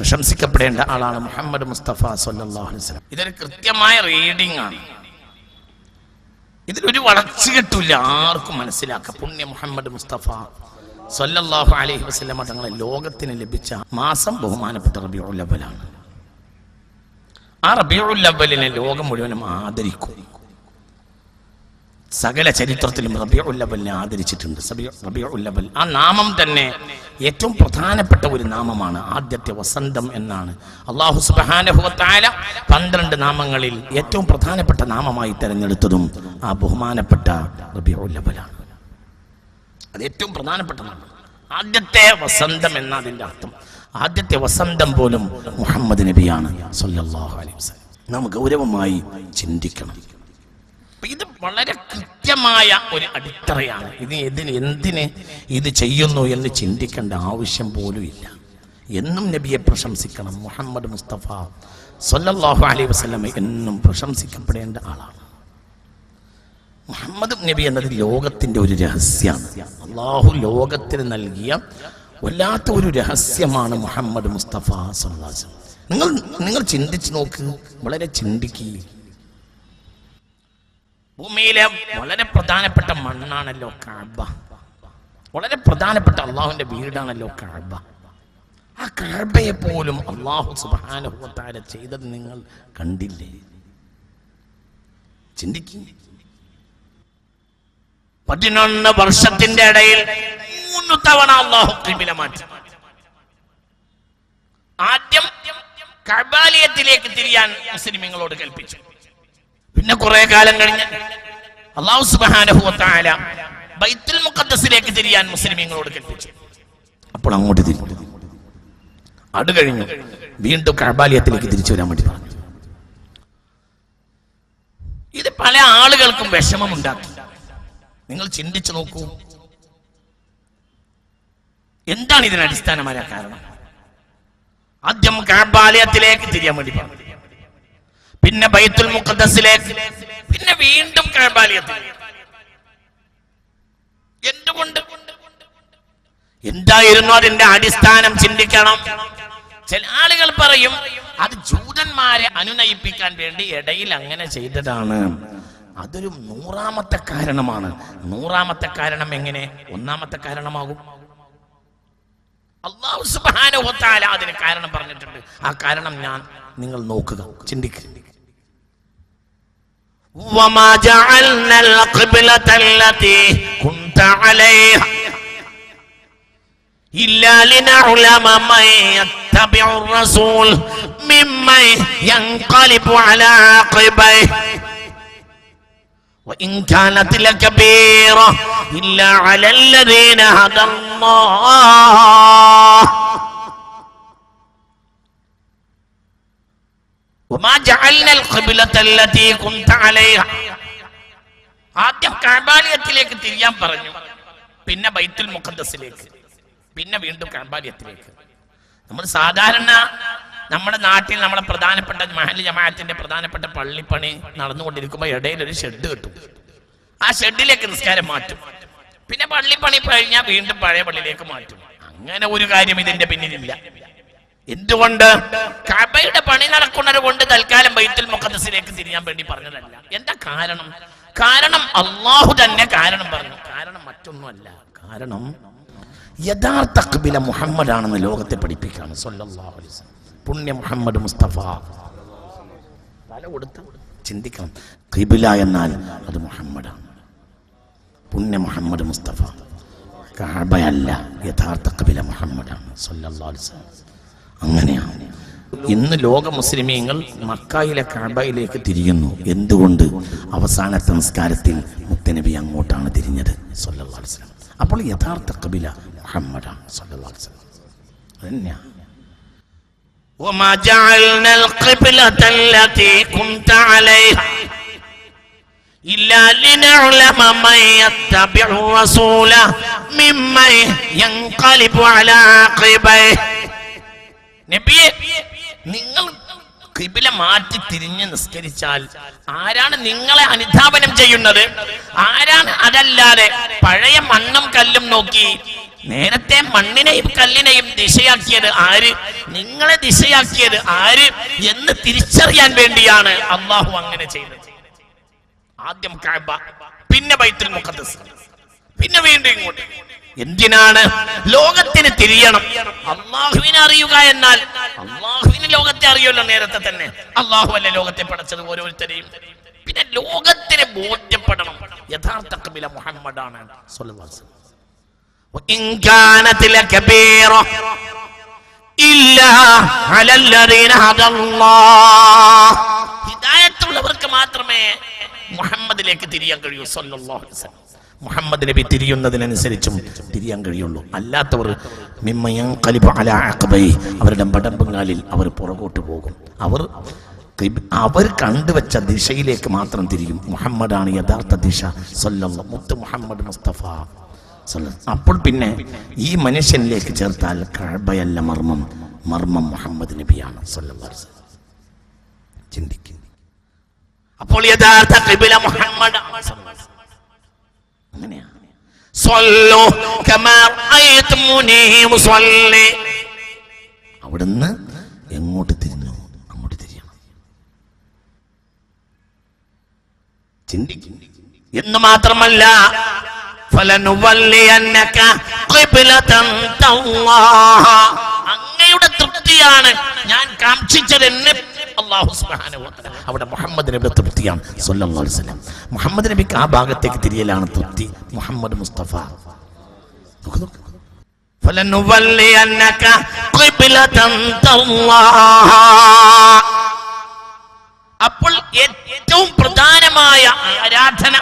പ്രശംസിക്കപ്പെടേണ്ട ആളാണ് മുഹമ്മദ് മുസ്തഫ വസല്ലം. ഇതൊരു കൃത്യമായ റീഡിംഗ് ആണ്. ഇതിലൊരു വളച്ചുകെട്ടില്ല ആർക്കും മനസ്സിലാക്കാം. പുണ്യ മുഹമ്മദ് മുസ്തഫ സല്ലല്ലാഹു അലൈഹി വസല്ലം തങ്ങളെ ലോകത്തിന് ലഭിച്ച മാസം ബഹുമാനപ്പെട്ട റബിയുൽ അവലാണ് ആ റബിയുൽ അവലിനെ ലോകം മുഴുവനും ആദരിക്കും. സകല ചരിത്രത്തിലും അവലിനെ ആദരിച്ചിട്ടുണ്ട്. സബിയ- ഉല്ലബൽ ആ നാമം തന്നെ ഏറ്റവും പ്രധാനപ്പെട്ട ഒരു നാമമാണ്. ആദ്യത്തെ വസന്തം എന്നാണ്. അള്ളാഹു സുബാനുഭവത്തായ പന്ത്രണ്ട് നാമങ്ങളിൽ ഏറ്റവും പ്രധാനപ്പെട്ട നാമമായി തിരഞ്ഞെടുത്തതും ആ ബഹുമാനപ്പെട്ട റബിയുൽ ഉല്ലബലാണ് അത് ഏറ്റവും പ്രധാനപ്പെട്ട നാമം. ആദ്യത്തെ വസന്തം എന്ന അതിന്റെ അർത്ഥം. ആദ്യത്തെ വസന്തം പോലും മുഹമ്മദ് നബിയാണ്. അലൈഹി നാം ഗൗരവമായി ചിന്തിക്കണം. ഇത് വളരെ കൃത്യമായ ഒരു അടിത്തറയാണ്. ഇത് ഇതിന് എന്തിന് ഇത് ചെയ്യുന്നു എന്ന് ചിന്തിക്കേണ്ട ആവശ്യം പോലും ഇല്ല. എന്നും നബിയെ പ്രശംസിക്കണം. മുഹമ്മദ് മുസ്തഫ സല്ലല്ലാഹു അലൈഹി വസല്ലം എന്നും പ്രശംസിക്കപ്പെടേണ്ട ആളാണ്. മുഹമ്മദ് നബി എന്നത് ലോകത്തിന്റെ ഒരു രഹസ്യമാണ് അള്ളാഹു ലോകത്തിന് നൽകിയ വല്ലാത്ത ഒരു രഹസ്യമാണ് മുഹമ്മദ് മുസ്തഫ സല്ലാസ് നിങ്ങൾ നിങ്ങൾ ചിന്തിച്ചു നോക്ക്. വളരെ ചിന്തിക്കുക ഭൂമിയിലെ വളരെ പ്രധാനപ്പെട്ട മണ്ണാണല്ലോ കാബ. വളരെ പ്രധാനപ്പെട്ട അള്ളാഹുവിന്റെ വീടാണല്ലോ കാബ. ആ കാബയെ പോലും അള്ളാഹു സുബാനുഭവത്താര ചെയ്തത് നിങ്ങൾ കണ്ടില്ലേ? ചിന്തിക്കുക പതിനൊന്ന് വർഷത്തിന്റെ ഇടയിൽ മൂന്ന് തവണ അള്ളാഹു കിബില മാറ്റി. ആദ്യം കബാലയത്തിലേക്ക് തിരിയാൻ മുസ്ലിമീങ്ങളോട് കൽപ്പിച്ചു. പിന്നെ കുറെ കാലം കഴിഞ്ഞ് അള്ളാഹു സുബാനഹുല ബൈത്തുൽ മുഖദ്സിലേക്ക് തിരിയാൻ മുസ്ലിമീങ്ങളോട് കൽപ്പിച്ചു. അപ്പോൾ അങ്ങോട്ട് തിരിഞ്ഞു. അത് കഴിഞ്ഞു. വീണ്ടും കഴബാലിയത്തിലേക്ക് തിരിച്ചു വരാൻ വേണ്ടി പറഞ്ഞു. ഇത് പല ആളുകൾക്കും വിഷമമുണ്ടാക്കി. നിങ്ങൾ ചിന്തിച്ചു നോക്കൂ. എന്താണ് ഇതിന് അടിസ്ഥാനമായ കാരണം? ആദ്യം കാബാലയത്തിലേക്ക് തിരിയാൻ വേണ്ടി പറഞ്ഞു. പിന്നെ ബൈത്തുൽ മുഖദ്സിലേക്ക് പിന്നെ വീണ്ടും കബാലയത്തിൽ. എന്തുകൊണ്ട്? എന്തായിരുന്നു അതിന്റെ അടിസ്ഥാനം? ചിന്തിക്കണം. ചില ആളുകൾ പറയും അത് ജൂതന്മാരെ അനുനയിപ്പിക്കാൻ വേണ്ടി ഇടയിൽ അങ്ങനെ ചെയ്തതാണ്. അതൊരു നൂറാമത്തെ കാരണമാണ്. നൂറാമത്തെ കാരണം എങ്ങനെ? ഒന്നാമത്തെ കാരണമാകും. അള്ളാഹു തആല അതിന് കാരണം പറഞ്ഞിട്ടുണ്ട്. ആ കാരണം ഞാൻ നിങ്ങൾ നോക്കുക ചിന്തിക്കുക. وما جعلنا القبلة التي كنت عليها إلا لنعلم من يتبع الرسول ممن ينقلب على عقبيه وإن كانت لكبيرة إلا على الذين هدى الله ആദ്യം കാബാലയത്തിലേക്ക് തിരിയാൻ പറഞ്ഞു. പിന്നെ ബൈത്തുൽ മുഖദ്സിലേക്ക് പിന്നെ വീണ്ടും കാബാലയത്തിലേക്ക്. നമ്മൾ സാധാരണ നമ്മുടെ നാട്ടിൽ നമ്മുടെ പ്രധാനപ്പെട്ട മഹലി ജമാഅത്തിന്റെ പ്രധാനപ്പെട്ട പള്ളിപ്പണി നടന്നുകൊണ്ടിരിക്കുമ്പോൾ ഇടയിൽ ഒരു ഷെഡ് കിട്ടും. ആ ഷെഡിലേക്ക് നിസ്കാരം മാറ്റും. പിന്നെ പള്ളിപ്പണി കഴിഞ്ഞാൽ വീണ്ടും പഴയ പള്ളിയിലേക്ക് മാറ്റും. അങ്ങനെ ഒരു കാര്യം ഇതിന്റെ പിന്നിലില്ല. എന്തുകൊണ്ട്? കബയുടെ പണി നടക്കുന്നത് കൊണ്ട് തൽക്കാലം ബൈത്തുൽ മുഖദ്സിലേക്ക് തിരിയാൻ വേണ്ടി പറഞ്ഞതല്ല. എന്താ കാരണം? കാരണം അള്ളാഹു തന്നെ കാരണം പറഞ്ഞു. കാരണം മറ്റൊന്നുമല്ല. കാരണം യഥാർത്ഥ കബില മുഹമ്മദ് ആണെന്ന് ലോകത്തെ പഠിപ്പിക്കാണ് അലൈഹി വസല്ലം. പുണ്യ മുഹമ്മദ് മുസ്തഫ. തല കൊടുത്ത് ചിന്തിക്കണം. കിബില എന്നാൽ അത് മുഹമ്മദാണ്. പുണ്യ മുഹമ്മദ് മുസ്തഫ. കഅബയല്ല യഥാർത്ഥ കബില മുഹമ്മദാണ് സല്ലല്ലാഹു അലൈഹി വസല്ലം. അങ്ങനെയാണ് ഇന്ന് ലോക മുസ്ലിമീങ്ങൾ മക്കായിലെ കാബയിലേക്ക് തിരിയുന്നു എന്തുകൊണ്ട് അവസാനത്തെ സംസ്കാരത്തിൽ മുത്തനബി അങ്ങോട്ടാണ് തിരിഞ്ഞത് സല്ലല്ലാഹു അലൈഹി വസല്ലം. അപ്പോൾ യഥാർത്ഥ കബില മുഹമ്മദാണ് സല്ലല്ലാഹു അലൈഹി വസല്ലം. അതന്നെയാണ് وما جعلنا القبلة التي كنت عليها إلا لنعلم من يتبع الرسول ممن ينقلب على عقبيه നബിയെ നിങ്ങൾ കിബില മാറ്റി തിരിഞ്ഞ് നിസ്കരിച്ചാൽ ആരാണ് നിങ്ങളെ അനുധാപനം ചെയ്യുന്നത്? ആരാണ് അതല്ലാതെ പഴയ മണ്ണും കല്ലും നോക്കി നേരത്തെ മണ്ണിനെയും കല്ലിനെയും ദിശയാക്കിയത് ആര്? നിങ്ങളെ ദിശയാക്കിയത് ആര്? എന്ന് തിരിച്ചറിയാൻ വേണ്ടിയാണ് അള്ളാഹു അങ്ങനെ ചെയ്തത്. ആദ്യം പിന്നെ ബൈത്തുൽ പിന്നെ വീണ്ടും ഇങ്ങോട്ട്. എന്തിനാണ് ലോകത്തിന് തിരിയണം? അള്ളാഹുവിനെ അറിയുക എന്നാൽ. അള്ളാഹുവിന് ലോകത്തെ അറിയുമല്ലോ നേരത്തെ തന്നെ. അള്ളാഹു അല്ലെ ലോകത്തെ പഠിച്ചത് ഓരോരുത്തരെയും. പിന്നെ ലോകത്തിന് ബോധ്യപ്പെടണം. യഥാർത്ഥ കബില മുഹമ്മദാണ് ഹിദായത്തുള്ളവർക്ക് മാത്രമേ മുഹമ്മദിലേക്ക് തിരിയാൻ കഴിയൂ സല്ലല്ലാഹു അലൈഹി വസല്ലം. മുഹമ്മദ് നബി തിരിയുന്നതിനനുസരിച്ചും തിരിയാൻ കഴിയുള്ളൂ. അല്ലാത്തവർ മിമ്മയം കലിബ് അല അഖബൈ അവരുടെ പടമ്പങ്ങാലിൽ അവർ പുറകോട്ട് പോകും. അവർ അവർ കണ്ടുവച്ച ദിശയിലേക്ക് മാത്രം തിരിയും. മുഹമ്മദാണ് യഥാർത്ഥ ദിശ. സല്ലല്ലാഹു മുത്ത് മുഹമ്മദ് മുസ്തഫ സല്ല- അപ്പോൾ പിന്നെ ഈ മനുഷ്യനിലേക്ക് ചേർത്താൽ കഴബയല്ല മർമ്മം. മർമ്മം മുഹമ്മദ് നബിയാണ്. ചിന്തിക്കും. അപ്പോൾ യഥാർത്ഥ കബില മുഹമ്മദ് അങ്ങനെയാണ് അവിടുന്ന് എങ്ങോട്ട് തിരിഞ്ഞു അങ്ങോട്ട് തിരിയണം. ചിന്തിക്കും. എന്ന് മാത്രമല്ല. അങ്ങയുടെ തൃപ്തിയാണ് ഞാൻ കാക്ഷിച്ചത് എന്ന് അവിടെ മുഹമ്മദ് നബിയുടെ തൃപ്തിയാണ് വസല്ലം. മുഹമ്മദ് നബിക്ക് ആ ഭാഗത്തേക്ക് തിരിയലാണ് തൃപ്തി മുഹമ്മദ് മുസ്തഫ. അപ്പോൾ ഏറ്റവും പ്രധാനമായ ആരാധന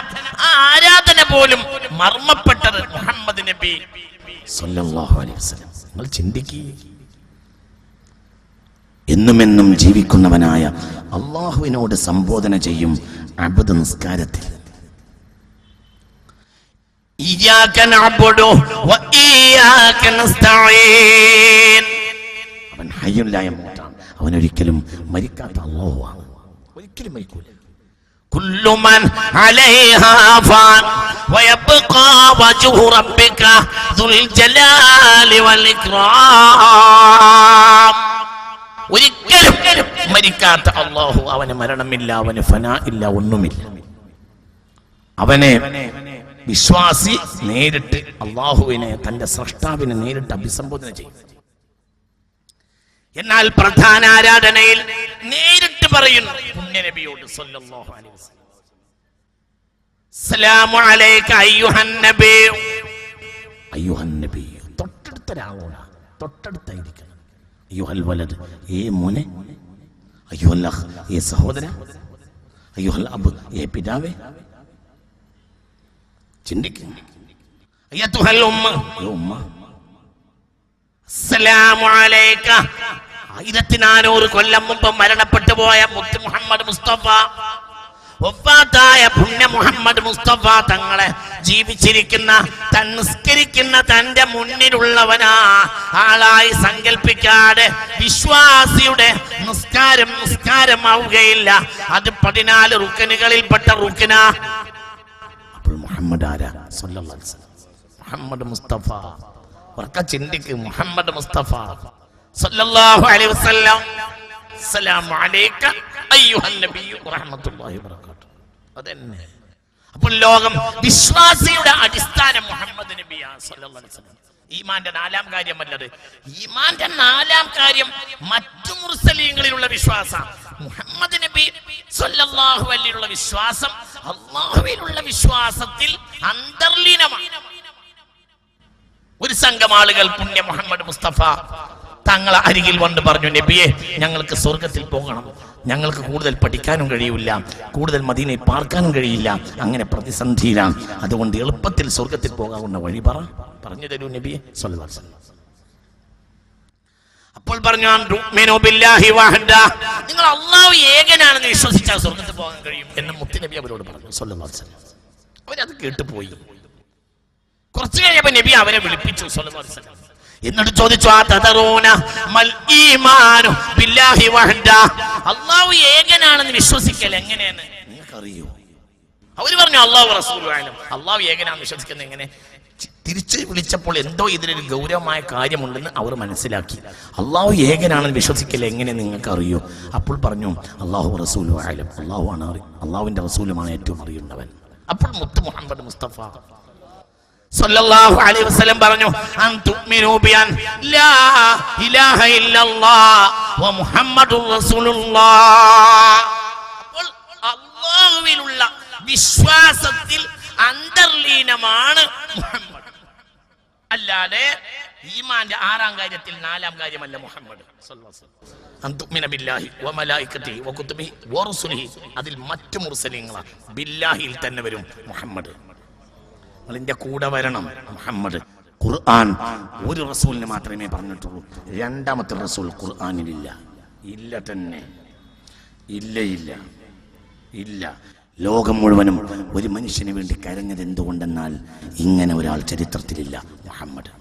ആ ആരാധന പോലും മർമ്മപ്പെട്ടത് മുഹമ്മദ് നബി. സല്ലല്ലാഹു അലൈഹി വസല്ലം. നിങ്ങൾ ചിന്തിക്കുക എന്നുമെന്നും ജീവിക്കുന്നവനായ അള്ളാഹുവിനോട് സംബോധന ചെയ്യും അബദ് നിസ്കാരത്തിൽ ഇയ്യാക നഅ്ബുദു വ ഇയ്യാക നസ്തഈൻ അവൻ ഹയ്യുല്ലായ മൂത്താണ് അവൻ ഒരിക്കലും മരിക്കാത്ത അള്ളാഹുവാണ് ഒരിക്കലും മരിക്കൂല كل من عليها فان ويبقى وجه ربك ذو الجلال والإكرام ഒരിക്കലും മരിക്കാത്ത അള്ളാഹു അവന് മരണമില്ല അവന് ഫന ഇല്ല ഒന്നുമില്ല. അവനെ വിശ്വാസി നേരിട്ട് അള്ളാഹുവിനെ തന്റെ സൃഷ്ടാവിനെ നേരിട്ട് അഭിസംബോധന ചെയ്യും. എന്നാൽ പ്രധാന ആരാധനയിൽ നേരിട്ട് പറയുന്നു പുണ്യനബിയോട് സല്ലല്ലാഹു അലൈഹി വസല്ലം. സലാമു അലൈക അയ്യുഹൻ നബി. അയ്യുഹൻ തൊട്ടടുത്ത ഒരാളോടാ തൊട്ടടുത്തായിരിക്കണം. അയ്യുഹൽ വലത് ഏ മോനെ അയ്യുഹൽ അല്ല ഏ സഹോദര അയ്യുഹൽ അബ് ഏ പിതാവേ. ചിന്തിക്കും. അലൈക നാനൂറ് കൊല്ലം മുമ്പ് മരണപ്പെട്ടു പോയ മുത്ത് മുഹമ്മദ് മുസ്തഫ. ഒപ്പാത്തായ പുണ്യ മുഹമ്മദ് മുസ്തഫ തങ്ങളെ ജീവിച്ചിരിക്കുന്ന തൻ നിസ്കരിക്കുന്ന തന്റെ മുന്നിലുള്ളവനാ. ആളായി സങ്കല്പിക്കാതെ വിശ്വാസിയുടെ നിസ്കാരം നിസ്കാരമാവുകയില്ല. അത് പതിനാല് റുക്കനുകളിൽപ്പെട്ട റുക്കന. മുഹമ്മദ് ആരാ. മുഹമ്മദ് മുസ്തഫ. മുഹമ്മദ് മുസ്തഫ. സല്ലല്ലാഹു അലൈഹി വസല്ലം. അസ്സലാമു അലൈക അപ്പോൾ ലോകം വിശ്വാസിയുടെ അടിസ്ഥാനം മുഹമ്മദ് നബി ഈമാന്റെ നാലാം കാര്യമല്ലത്. ഈമാന്റെ നാലാം കാര്യം മറ്റു മുർസലീങ്ങളിലുള്ള വിശ്വാസം. മുഹമ്മദ് നബി സല്ലല്ലാഹു അലൈഹിയുള്ള വിശ്വാസം അള്ളാഹുവിലുള്ള വിശ്വാസത്തിൽ അന്തർലീനമാണ്. ഒരു സംഘം ആളുകൾ പുണ്യ മുഹമ്മദ് മുസ്തഫ തങ്ങളെ അരികിൽ വന്ന് പറഞ്ഞു നബിയെ ഞങ്ങൾക്ക് സ്വർഗത്തിൽ പോകണം. ഞങ്ങൾക്ക് കൂടുതൽ പഠിക്കാനും കഴിയില്ല കൂടുതൽ മദീനയിൽ പാർക്കാനും കഴിയില്ല അങ്ങനെ പ്രതിസന്ധിയിലാണ് അതുകൊണ്ട് എളുപ്പത്തിൽ സ്വർഗത്തിൽ പോകാവുന്ന വഴി പറ പറഞ്ഞു തരൂ നബിയെ വസല്ലം. അപ്പോൾ പറഞ്ഞു. നിങ്ങൾ അള്ളാഹു ഏകനാണെന്ന് വിശ്വസിച്ചാൽ സ്വർഗത്തിൽ പോകാൻ കഴിയും എന്ന് മുത്തുനബി അവരോട് പറഞ്ഞു വസല്ലം. അവരത് കേട്ടുപോയി കുറച്ചു കഴിഞ്ഞപ്പോ നബി അവരെ വിളിപ്പിച്ചു വസല്ലം. എന്നിട്ട് ചോദിച്ചു ആ തതറൂന മൽ ഈമാനു ബില്ലാഹി വഹദ. അള്ളാഹു ഏകനാണെന്ന് വിശ്വസിക്കൽ എങ്ങനെയാണ് നിങ്ങൾക്കറിയോ? അവർ പറഞ്ഞു അള്ളാഹു റസൂലും അള്ളാഹു ഏകനാണെന്ന് വിശ്വസിക്കുന്നത് എങ്ങനെ? തിരിച്ചു വിളിച്ചപ്പോൾ എന്തോ ഇതിനൊരു ഗൗരവമായ കാര്യമുണ്ടെന്ന് അവർ മനസ്സിലാക്കി. അള്ളാഹു ഏകനാണെന്ന് വിശ്വസിക്കൽ എങ്ങനെ നിങ്ങൾക്ക് അറിയൂ അപ്പോൾ പറഞ്ഞു അള്ളാഹു റസൂലും ആയാലും അള്ളാഹു ആണ് അറി അള്ളാഹുവിന്റെ റസൂലുമാണ് ഏറ്റവും അറിയുന്നവൻ. അപ്പോൾ മുത്ത് മുഹമ്മദ് മുസ്തഫ സല്ലല്ലാഹു അലൈഹി വസല്ലം പറഞ്ഞു അൻ തുഅ്മിനു ബിഅൻ ലാ ഇലാഹ ഇല്ലല്ലാഹ് വ മുഹമ്മദുർ റസൂലുള്ളാഹ്. അപ്പോൾ അല്ലാഹുവിലുള്ള വിശ്വാസത്തിൽ അന്തർലീനമാണ് മുഹമ്മദ്. അല്ലാതെ ഈമാന്റെ ആറാം കാര്യത്തിൽ നാലാം കാര്യമല്ല മുഹമ്മദ്. അതിൽ മറ്റു മുർസലീങ്ങളാണ് ബില്ലാഹിയിൽ തന്നെ വരും മുഹമ്മദ്. നിങ്ങളിന്റെ കൂടെ വരണം. മുഹമ്മദ് ഖുർആൻ ഒരു റസൂലിന് മാത്രമേ പറഞ്ഞിട്ടുള്ളൂ. രണ്ടാമത്തെ റസൂൽ ഖുർആാനിലില്ല. ഇല്ല തന്നെ. ഇല്ല ഇല്ല. ഇല്ല. ലോകം മുഴുവനും ഒരു മനുഷ്യന് വേണ്ടി കരഞ്ഞത് എന്തുകൊണ്ടെന്നാൽ ഇങ്ങനെ ഒരാൾ ചരിത്രത്തിലില്ല മുഹമ്മദ്.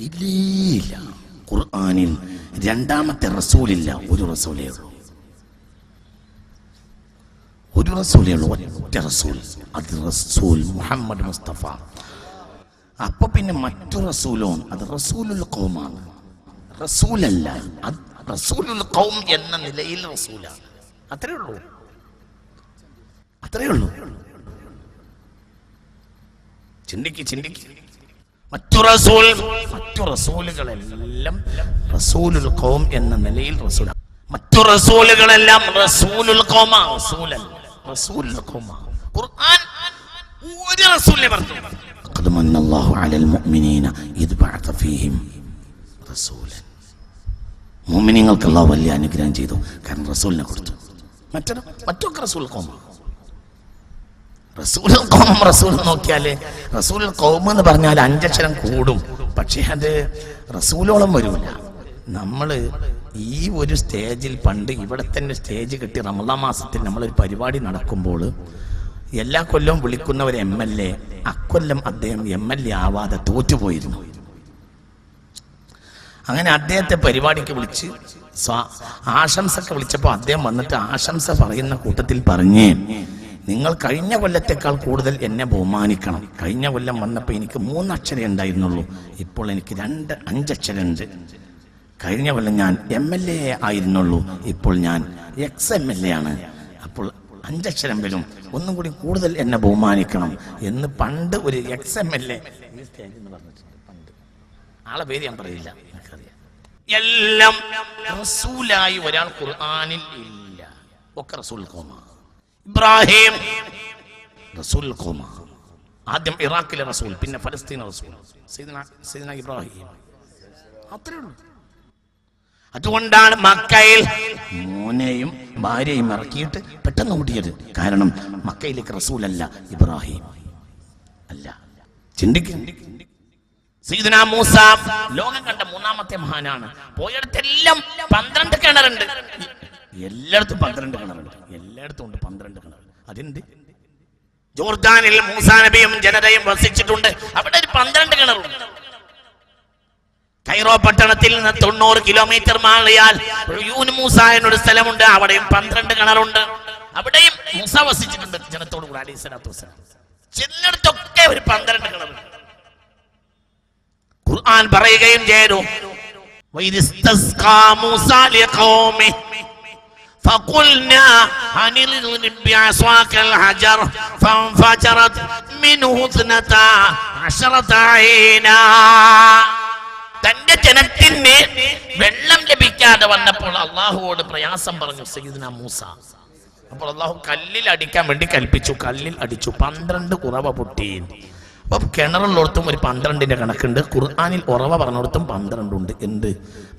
ഇല്ലേ. ഖുർആാനിൽ രണ്ടാമത്തെ റസൂലില്ല ഒരു റസൂലേ ഉള്ളൂ. ഒരു റസൂലേ ഉള്ളൂ ഒറ്റ റസൂൽ അത് റസൂൽ മുഹമ്മദ് മുസ്തഫ അപ്പൊ പിന്നെ മറ്റു റസൂലോ അത് റസൂലുൽ കൗമാണ് റസൂലല്ല അത് റസൂലുൽ കൗം എന്ന നിലയിൽ റസൂലാണ് അത്രേ ഉള്ളൂ അത്രേ ഉള്ളൂ ചിന്തിക്ക് ചിന്തിക്ക് മറ്റു റസൂൽ മറ്റു റസൂലുകളെല്ലാം റസൂലുൽ ഖൗം എന്ന നിലയിൽ റസൂലാണ് മറ്റു റസൂലുകളെല്ലാം റസൂലുൽ ഖൗമ റസൂലല്ല ഖുർആൻ ഒരു റസൂലിനെ പറഞ്ഞു قد من الله على المؤمنين إذ بعث فيهم رسولا മുഅ്മിനീങ്ങൾക്ക് അല്ലാഹു വലിയ അനുഗ്രഹം ചെയ്തു കാരണം റസൂലിനെ കൊടുത്തു മറ്റൊരു മറ്റൊക്കെ റസൂൽ ഖൗമ റസൂൽ കോമം റസൂൽ നോക്കിയാല് റസൂൽ കോമ എന്ന് പറഞ്ഞാൽ അഞ്ചക്ഷരം കൂടും പക്ഷെ അത് റസൂലോളം വരൂല നമ്മള് ഈ ഒരു സ്റ്റേജിൽ പണ്ട് ഇവിടെ തന്നെ സ്റ്റേജ് കിട്ടി റമദാ മാസത്തിൽ നമ്മളൊരു പരിപാടി നടക്കുമ്പോൾ എല്ലാ കൊല്ലവും വിളിക്കുന്ന ഒരു എം എൽ എ അക്കൊല്ലം അദ്ദേഹം എം എൽ എ ആവാതെ തോറ്റുപോയിരുന്നു. അങ്ങനെ അദ്ദേഹത്തെ പരിപാടിക്ക് വിളിച്ച് ആശംസക്ക് വിളിച്ചപ്പോൾ അദ്ദേഹം വന്നിട്ട് ആശംസ പറയുന്ന കൂട്ടത്തിൽ പറഞ്ഞേ നിങ്ങൾ കഴിഞ്ഞ കൊല്ലത്തെക്കാൾ കൂടുതൽ എന്നെ ബഹുമാനിക്കണം. കഴിഞ്ഞ കൊല്ലം വന്നപ്പോൾ എനിക്ക് മൂന്നക്ഷരം ഉണ്ടായിരുന്നുള്ളൂ. ഇപ്പോൾ എനിക്ക് രണ്ട് അഞ്ചക്ഷരമുണ്ട് കഴിഞ്ഞ കൊല്ലം ഞാൻ എം എൽ എ ആയിരുന്നുള്ളൂ. ഇപ്പോൾ ഞാൻ എക്സ് എം എൽ എ ആണ്. അപ്പോൾ അഞ്ചക്ഷരം വരും ഒന്നും കൂടി കൂടുതൽ എന്നെ ബഹുമാനിക്കണം എന്ന് പണ്ട് ഒരു എക്സ് എം എൽ എ പണ്ട് ആളെ പേര് ഞാൻ പറയില്ല. എല്ലാം റസൂലായി ഒരാൾ ഖുർആനിൽ ഇല്ല. ഒക്കെ റസൂൽ കോമ ഇബ്രാഹിം റസൂൽ കോമ ആദ്യം ഇറാഖിലെ റസൂൽ പിന്നെ ഫലസ്തീൻ റസൂൽ. സയ്യിദ്ന സയ്യിദ്ന ഇബ്രാഹിം. അത്രേ ഉള്ളൂ. അതുകൊണ്ടാണ് മക്കയിൽ മോനെയും ഭാര്യയും ഇറക്കിയിട്ട് പെട്ടെന്ന് ഓടിയത് കാരണം മക്കയിലേക്ക് റസൂൽ റസൂലല്ല ഇബ്രാഹിം. അല്ല. ചിന്തിക്കും. സീദന മൂസ ലോകം കണ്ട മൂന്നാമത്തെ മഹാനാണ്. പോയടത്തെല്ലാം പന്ത്രണ്ട് കിണറുണ്ട്. എല്ലായിടത്തും പന്ത്രണ്ട് കിണറുണ്ട്. എല്ലായിടത്തും ഉണ്ട് പന്ത്രണ്ട് കിണർ. അതെന്ത്? ജോർദാനിൽ മൂസാ നബിയും ജനതയും വസിച്ചിട്ടുണ്ട്. അവിടെ ഒരു പന്ത്രണ്ട് കിണറുണ്ട്. കൈറോ പട്ടണത്തിൽ നിന്ന് തൊണ്ണൂറ് കിലോമീറ്റർ മാറിയാൽ യൂൻ മൂസ എന്നൊരു സ്ഥലമുണ്ട് അവിടെയും പന്ത്രണ്ട് കിണറുണ്ട് അവിടെയും മൂസ വസിച്ചിട്ടുണ്ട് ജനത്തോടു കൂടെ അലൈഹി സ്വലാത്തു വസ്സലാം ചെന്നിടത്തൊക്കെ ഒരു പന്ത്രണ്ട് കിണറുണ്ട് ഖുർആൻ പറയുകയും ചെയ്തു وإذ استسقى موسى لقومه فقلنا أن اضرب بعصاك الحجر فانفجرت منه اثنتا عشرة عينا തന്റെ ജനത്തിന് വെള്ളം ലഭിക്കാതെ വന്നപ്പോൾ അള്ളാഹുവോട് പ്രയാസം പറഞ്ഞു സയ്യിദ്ന മൂസ. അപ്പോൾ അള്ളാഹു കല്ലിൽ അടിക്കാൻ വേണ്ടി കൽപ്പിച്ചു കല്ലിൽ അടിച്ചു പന്ത്രണ്ട് ഉറവ പൊട്ടി. അപ്പൊ കിണറുള്ളിടത്തും ഒരു പന്ത്രണ്ടിന്റെ കണക്കുണ്ട് ഖുർആാനിൽ ഉറവ പറഞ്ഞിടത്തും പന്ത്രണ്ടുണ്ട്. എന്ത്?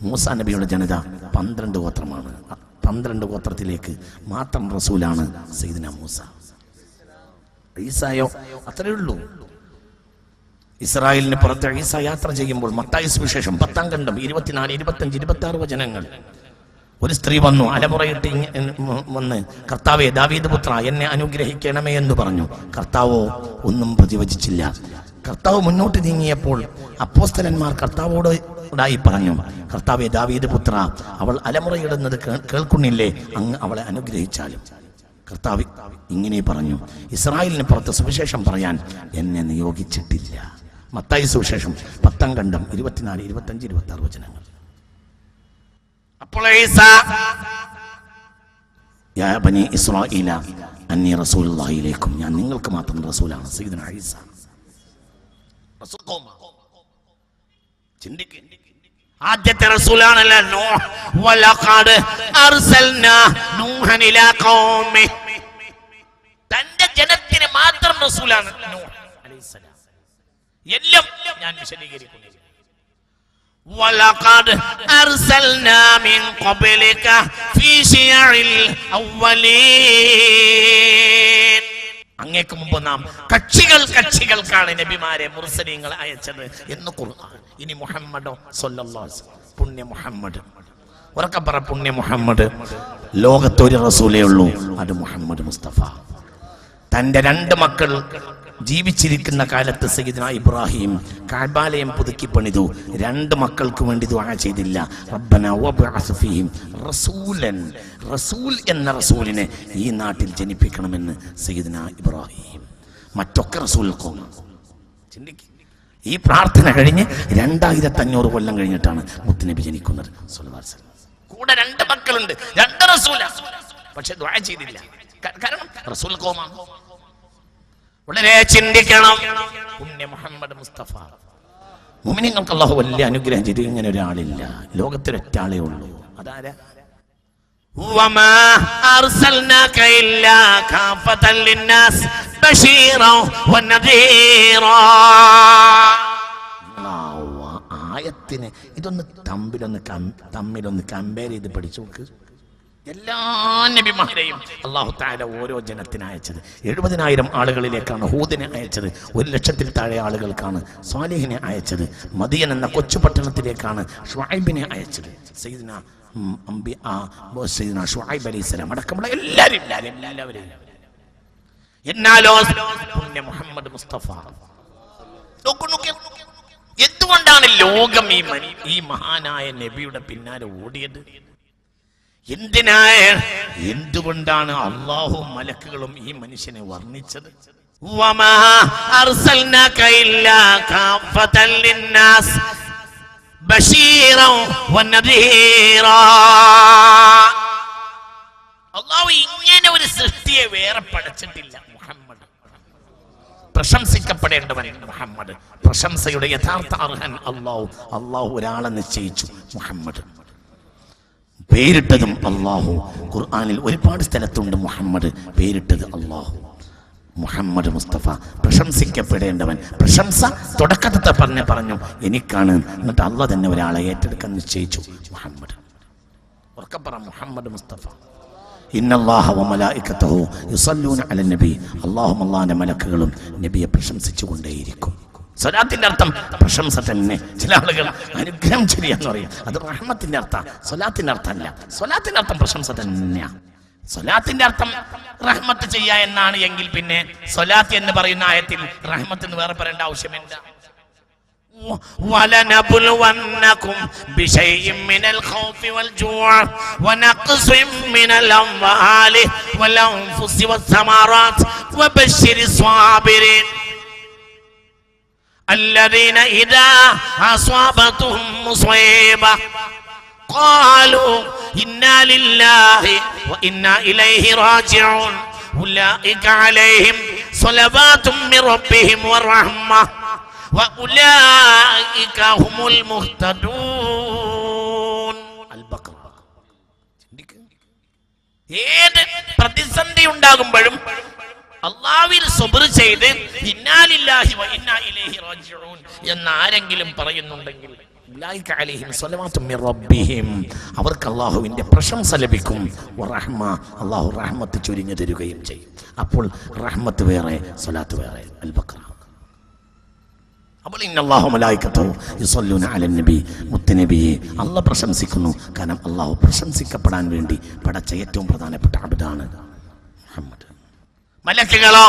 മൂസ നബിയുടെ ജനത പന്ത്രണ്ട് ഗോത്രമാണ്. പന്ത്രണ്ട് ഗോത്രത്തിലേക്ക് മാത്രം റസൂലാണ് സയ്യിദ്ന മൂസ. ഈസായോ അത്രയേ ഉള്ളൂ. ഇസ്രായേലിന് പുറത്ത് ഈസ യാത്ര ചെയ്യുമ്പോൾ മത്തായി സുവിശേഷം പത്താം കണ്ടം ഇരുപത്തിനാല് ഇരുപത്തഞ്ച് ഇരുപത്തി ആറ് വചനങ്ങൾ. ഒരു സ്ത്രീ വന്നു അലമുറയിട്ട് വന്ന് കർത്താവെ ദാവീദ് പുത്ര എന്നെ അനുഗ്രഹിക്കണമേ എന്ന് പറഞ്ഞു. കർത്താവോ ഒന്നും പ്രതിവചിച്ചില്ല. കർത്താവ് മുന്നോട്ട് നീങ്ങിയപ്പോൾ അപ്പോസ്തലന്മാർ കർത്താവോട് ായി പറഞ്ഞു കർത്താവെ ദാവീദ് പുത്ര അവൾ അലമുറയിടുന്നത് കേൾക്കുന്നില്ലേ? അങ്ങ് അവളെ അനുഗ്രഹിച്ചാലും. കർത്താവ് ഇങ്ങനെ പറഞ്ഞു. ഇസ്രായേലിന് പുറത്ത് സുവിശേഷം പറയാൻ എന്നെ നിയോഗിച്ചിട്ടില്ല. മത്തായി സുവിശേഷം പത്താം കണ്ടം ഇരുപത്തിനാല് ഇരുപത്തഞ്ച് ഇരുപത്തി ആറ് വചനങ്ങൾ. അപ്പോൾ റസൂലുള്ളാഹിയിലേക്കും ഞാൻ നിങ്ങൾക്ക് മാത്രം റസൂലാണ് ആദ്യത്തെ റസൂലാണല്ലോ നൂഹ്. വലഖദ് അർസൽനാ നൂഹൻ ഇലാ തന്റെ ജനത്തിന് മാത്രം റസൂലാണ് നൂഹ്. അലൈഹിസ്സലാം. എല്ലാം ഞാൻ വിശദീകരിക്കുന്നു ولقد أرسلنا من قبلك في شيع الأولين അങ്ങേക്ക് മുമ്പ് നാം കക്ഷികൾ കക്ഷികൾക്കാണ് നബിമാരെ മുർസലീങ്ങൾ അയച്ചത് എന്ന് ഖുർആൻ ഇനി മുഹമ്മദോ സല്ലല്ലാഹു അലൈഹി വസല്ലം. പുണ്യ മുഹമ്മദ് ഉറക്കെ പറ പുണ്യ മുഹമ്മദ് ലോകത്തൊരു റസൂലേ ഉള്ളൂ അത് മുഹമ്മദ് മുസ്തഫ തന്റെ രണ്ട് മക്കൾ ജീവിച്ചിരിക്കുന്ന കാലത്ത് സയ്യിദ്ന ഇബ്രാഹിം കാബാലയം പുതുക്കി പണിതു. രണ്ട് മക്കൾക്ക് വേണ്ടി ദുആ ചെയ്തില്ല. റബ്ബന വബഅസ് ഫീഹിം റസൂലൻ റസൂൽ എന്ന റസൂലിനെ ഈ നാട്ടിൽ ജനിപ്പിക്കണമെന്ന് സയ്യിദ്ന ഇബ്രാഹിം. മറ്റൊക്കെ റസൂൽ ചിന്തിക്കും. ഈ പ്രാർത്ഥന കഴിഞ്ഞ് രണ്ടായിരത്തി അഞ്ഞൂറ് കൊല്ലം കഴിഞ്ഞിട്ടാണ് മുത്തുനബി ജനിക്കുന്നത്. കൂടെ രണ്ട് മക്കളുണ്ട്. രണ്ട് റസൂല. പക്ഷെ ദുആ ചെയ്തില്ല. കാരണം റസൂൽ കോമാണ് വളരെ ചിന്തിക്കണം പുണ്യ മുഹമ്മദ് മുസ്തഫ മുഅ്മിനീങ്ങൾക്ക് അള്ളാഹു വലിയ അനുഗ്രഹം ചെയ്തു ഇങ്ങനെ ഒരാളില്ല ലോകത്തിൽ ഒറ്റാളേ ഉള്ളൂ അതാരാ وما أرسلناك إلا كافة للناس بشيرا ونذيرا ആ ആയത്തിന് ഇതൊന്ന് തമ്മിലൊന്ന് കം- തമ്മിലൊന്ന് കമ്പയർ ചെയ്ത് പഠിച്ചു നോക്ക് എല്ലാ നബിമാരെയും അള്ളാഹു താല ഓരോ ജനത്തിന് അയച്ചത്. എഴുപതിനായിരം ആളുകളിലേക്കാണ് ഹൂദിനെ അയച്ചത്. ഒരു ലക്ഷത്തിൽ താഴെ ആളുകൾക്കാണ് സ്വാലിഹിനെ അയച്ചത്. മദിയൻ എന്ന കൊച്ചു പട്ടണത്തിലേക്കാണ് ഷുഹൈബിനെ അയച്ചത്. സൈദിന അംബി ആ സയ്യിദ്ന ഷുഐബ് അലൈഹി സ്വലാം അടക്കമുള്ള എല്ലാവരും എല്ലാവരും എന്നാലോ മുഹമ്മദ് മുസ്തഫ. എന്തുകൊണ്ടാണ് ലോകം ഈ ഈ മഹാനായ നബിയുടെ പിന്നാലെ ഓടിയത്? എന്തിനായ എന്തുകൊണ്ടാണ് അള്ളാഹും മലക്കുകളും ഈ മനുഷ്യനെ വർണിച്ചത്? ഇങ്ങനെ ഒരു സൃഷ്ടിയെ വേറെ പഠിച്ചിട്ടില്ല മുഹമ്മദ്. പ്രശംസിക്കപ്പെടേണ്ടവൻ മുഹമ്മദ്. പ്രശംസയുടെ യഥാർത്ഥ അർഹൻ അള്ളാഹു. അള്ളാഹു ഒരാളെ നിശ്ചയിച്ചു മുഹമ്മദ്. പേരിട്ടതും അള്ളാഹു ഖുർആാനിൽ ഒരുപാട് സ്ഥലത്തുണ്ട് മുഹമ്മദ് പേരിട്ടത് അള്ളാഹു മുഹമ്മദ് മുസ്തഫ പ്രശംസിക്കപ്പെടേണ്ടവൻ. പ്രശംസ തുടക്കത്തെ പറഞ്ഞ പറഞ്ഞു എനിക്കാണ്. എന്നിട്ട് അള്ളാഹ് തന്നെ ഒരാളെ ഏറ്റെടുക്കാൻ നിശ്ചയിച്ചു. മുഹമ്മദ്. ഉറക്കപ്പറ മുഹമ്മദ് മുസ്തഫ. ഇന്നല്ലാഹു വമലായിക്കത്തഹു യുസല്ലൂന അലൻ നബി. അള്ളാഹു അല്ലാഹുവിന്റെ മലക്കുകളും നബിയെ പ്രശംസിച്ചു കൊണ്ടേയിരിക്കും സ്വലാത്തിന്റെ അർത്ഥം പ്രശംസ തന്നെ ചില ആളുകൾ അനുഗ്രഹം ചെയ്യാന്ന് പറയും അത് റഹ്മത്തിന്റെ അർത്ഥം സ്വലാത്തിന്റെ അർത്ഥമല്ല സ്വലാത്തിന്റെ അർത്ഥം പ്രശംസ തന്നെയാണ് സ്വലാത്തിന്റെ അർത്ഥം റഹ്മത്ത് ചെയ്യാ എന്നാണ് എങ്കിൽ പിന്നെ സ്വലാത്ത് എന്ന് പറയുന്ന ആയത്തിൽ റഹ്മത്ത് എന്ന് വേറെ പറയേണ്ട ആവശ്യമില്ല ولنبلونكم بشيء من الخوف والجوع ونقص من الأموال والأنفس والثمرات وبشر الصابرين الذين إذا أصابتهم مصيبة قالوا إنا لله وإنا إليه راجعون أولئك عليهم صلوات من ربهم ورحمة وأولئك هم المهتدون അൽബക്കർ ഏത് പ്രതിസന്ധി ഉണ്ടാകുമ്പോഴും അള്ളാവിൽ സുബർ ചെയ്ത് ഇന്നാലില്ലാഹി ഇന്നാ ഇലൈഹി റാജിഊൻ എന്ന് ആരെങ്കിലും പറയുന്നുണ്ടെങ്കിൽ അവർക്ക് അള്ളാഹുവിന്റെ പ്രശംസ ലഭിക്കും. റഹ്മ അള്ളാഹു റഹ്മത്ത് ചൊരിഞ്ഞു തരുകയും ചെയ്യും. അപ്പോൾ റഹ്മത്ത് വേറെ സ്വലാത്ത് വേറെ. അൽ ബക്ര അപ്പോൾ ഇന്നല്ലാഹു മലായിക്കത്തഹു യുസല്ലൂന അലൻ നബി മുത്തനബിയെ അള്ളാഹ് പ്രശംസിക്കുന്നു. കാരണം അള്ളാഹു പ്രശംസിക്കപ്പെടാൻ വേണ്ടി പടച്ച ഏറ്റവും പ്രധാനപ്പെട്ട അബിദാണ് മുഹമ്മദ്. മലക്കുകളോ?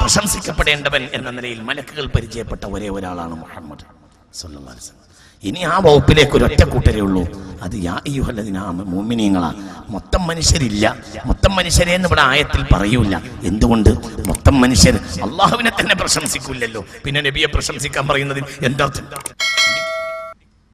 പ്രശംസിക്കപ്പെടേണ്ടവൻ എന്ന നിലയിൽ മലക്കുകൾ പരിചയപ്പെട്ട ഒരേ ഒരാളാണ് മുഹമ്മദ്. ഇനി ആ വകുപ്പിലേക്ക് ഒരു ഒറ്റ കൂട്ടരേ ഉള്ളൂ. അത് മോമിനിയങ്ങളാ മൊത്തം മനുഷ്യരില്ല. മൊത്തം മനുഷ്യരെ എന്ന് ഇവിടെ ആയത്തിൽ പറയൂല എന്തുകൊണ്ട്? മൊത്തം മനുഷ്യർ അള്ളാഹുവിനെ തന്നെ പ്രശംസിക്കൂലല്ലോ പിന്നെ നബിയെ പ്രശംസിക്കാൻ പറയുന്നതിൽ എന്താ?